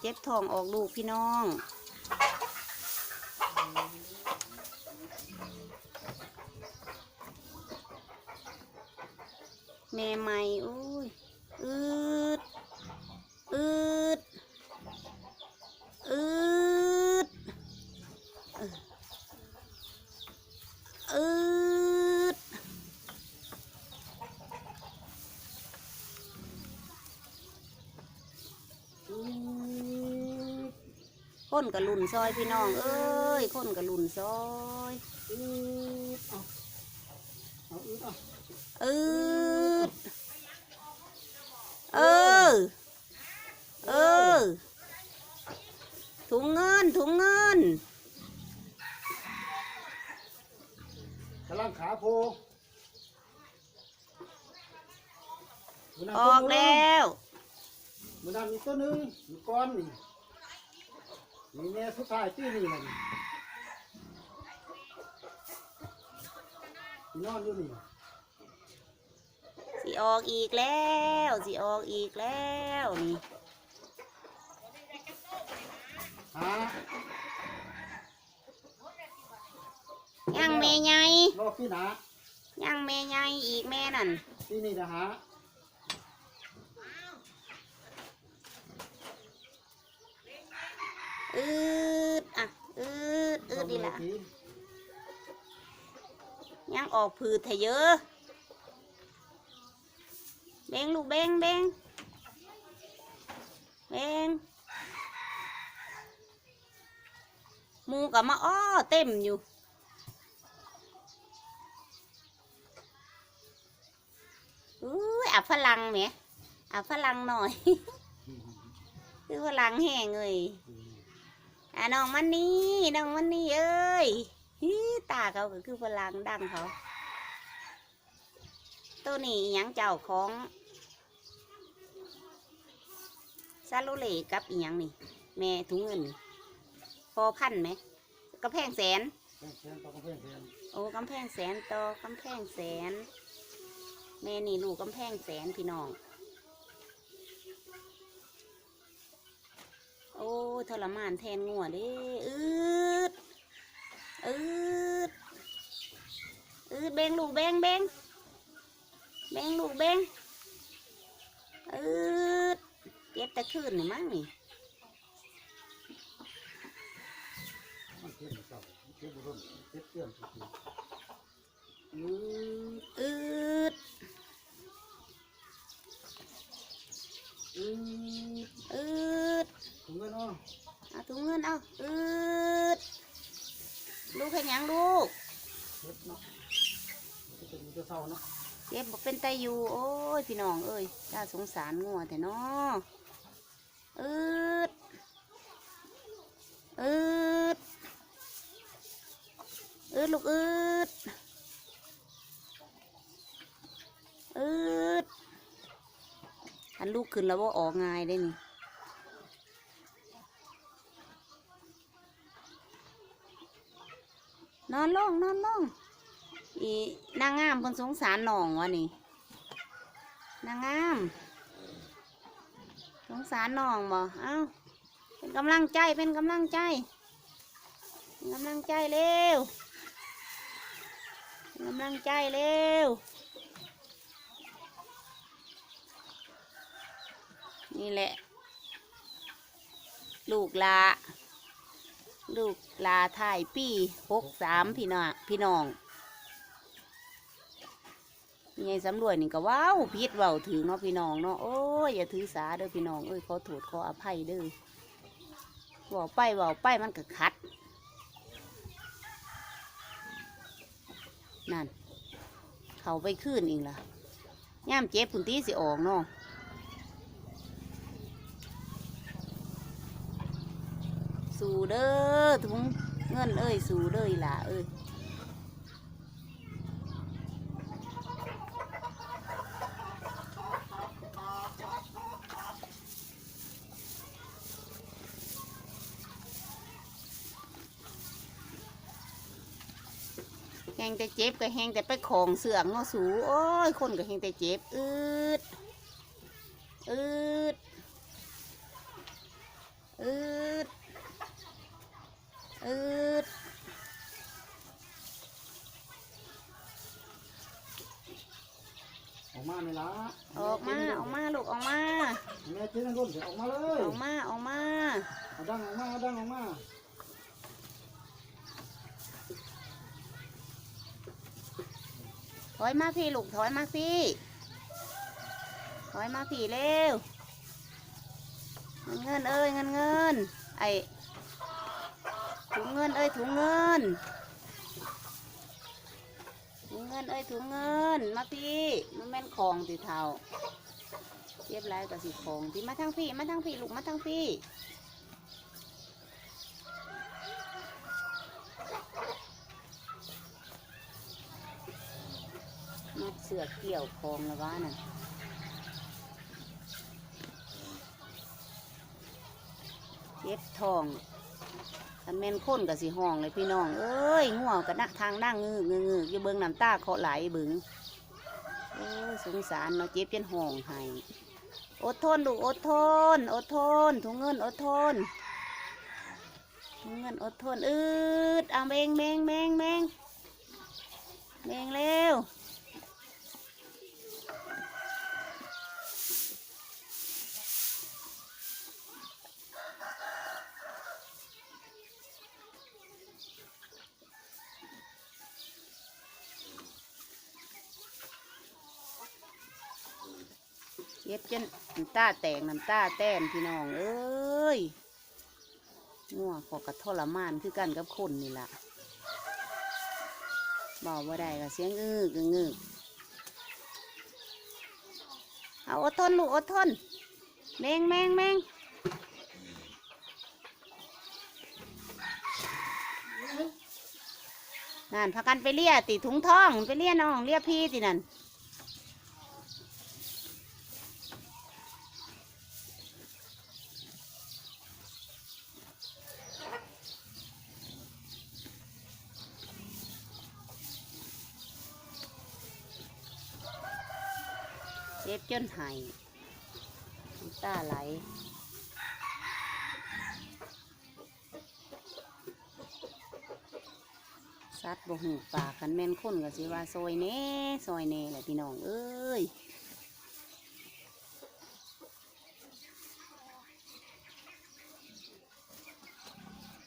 เจ็บท้องออกลูกพี่น้อง แม่ใหม่อุ้ยอืดอืด อืด เอออืด อืด คนกระลุนซอยพี่น้อง เอ้ย คนกระลุนซอยอืดเอาเอาอืดเอาอืดเออ เออ ถุงเงิน ถุงเงินกำลังขาโพมื้นั้นออกแล้วมือนั้นมีตัวหนึ่งมีก้อนนี่ มีแม่สุดท้ายที่นี่มันนอนอยู่นี่สิออกอีกแล้วสิออกอีกแล้วนี่หายังแม่ใหญ่รอบที่หนายังแม่ใหญ่อีกแม่นั่นที่นี่นะฮะ อืดอะอืดอืดดีละสองนาทียังออกผืดเถอะเยอะเบงลูกเบงเบงเบงหมูกับมาอ้อเต็มอยู่อุ้ยอับฝรั่งไหมอับฝรั่งหน่อย คือฝรั่งแห้งเลย อะน้องมันนี่น้องมันนี่เอ้ยฮีตาเขาก็คือฝรั่งดังเขา ตัวนี้อิหยังเจ้าของซาโลเลกับอีหยังนี่ แม่ถุงเงินนี่พอพันไหมกระแพงแสน แพงๆต้องแพงโอ้กำแพงแสนต่อกำแพงแสน แม่นี่ลูกกำแพงแสนพี่น้อง โอ้ทรมานแทนงัวเด้อืดอืดอืดเบงลูกเบงเบงเบงลูกเบงอืดเจ็บต่คืนนี่มั้งนี่เจ็บเก่าเจ็บบุรุษเจ็บเตี้ยมทุกทีอืด อืด อืด อืด ถึงแล้วเนาะ เอาถุงเงินเอาอืดลูกให้ห ยังลูกเจ็บเนาะมันจะมีจะเศร้าเนาะเจ็บบอกเป็นไตอยู่โอ้ยพี่น้องเอ้ยน่าสงสารงัวแต่น้ออืดอืดอืดลูกอืดอืดอันลูกขึ้นแล้วว่าออกง่ายได้นี่ นอนลงนอนลงอีนางงามเพิ่นสงสารน้องวะนี่นางงาม สงสารน้องบ่เอ้าเป็นกำลังใจเป็นกำลังใจเป็นกำลังใจเร็วเป็นกำลังใจเร็ว นี่แหละ ลูกลา ลูกลาถ่ายปีหกสามพี่น้องพี่น้องยายสำรวยนี่ก็ว้าวพิษเว้าถึงเนาะพี่น้องเนาะโอ้ยอย่าถือสาเด้อพี่น้องเอ้ยขอโทษขออภัยเด้อเว่าไปเว่าไปมันก็คัด นั่น เขาไปขึ้นอีกล่ะย่ามเจ็บพุ่นตีสิออกเนาะ สู่เด้อถุงเงินเอ้ยสู่เด้ออีหล่ะเอ้ยแหงแต่เจ็บก็แหงแต่ไปของเสื่องเนาะสูโอ้ยคนก็แหงแต่เจ็บอืดอืดอืด อืดออกมาไม่ละออกมาออกมาลูกออกมาแม่เจ๊นั่งรุ่นเสียออกมาเลยออกมาออกมาเอาดังออกมาเอาดังออกมาถอยมาพี่ลูกถอยมาพี่ถอยมาพี่เร็วเงินเอ้ยเงินเงินไอ ถุงเงินเอ้ยถุงเงิน ถุงเงินเอ้ยถุงเงิน มาพี่มันแม่นของติเทาเรียบร้อยกับสิของที่มาทางพี่มาทางพี่ลูกมาทางพี่มัดเสือเกี่ยวคองแล้ววะน่ะเจ็บทอง คันแม่นคนกับสิห้องเลยพี่น้อง เอ้ยง่วงกับนักทางนั่งงือกงือกงืออยู่เบิ้งน้ำตาเขาไหลบึงโอ้สงสารเนาะเจ็บจนห้องไห้อดทนลูอดทน อดทนถุงเงินอดทนถุงเงินอดทนอืดเอาแมงแมงแมงแมงแมงเร็ว เย็บจนน้ำตาแตกน้ำตาแต้นพี่น้อง เอ้ยง่วงขอกระทรมานคือกันกับคนนี่ล่ะบอกว่าได้ก็เสียงอื้อกงึกเอาอดทนลูกอดทนแมงแมงแมงนั่นพากันไปเลี่ยติถุงทองไปเลี่ยน้องเลี่ยพี่ตินั่น จ็บจนหายน้ำตาไหลสัตว์บ่หูปากกันแม่นคนก็สิว่าซอยเน่ซอยเน่แหละพี่น้องเอ้ย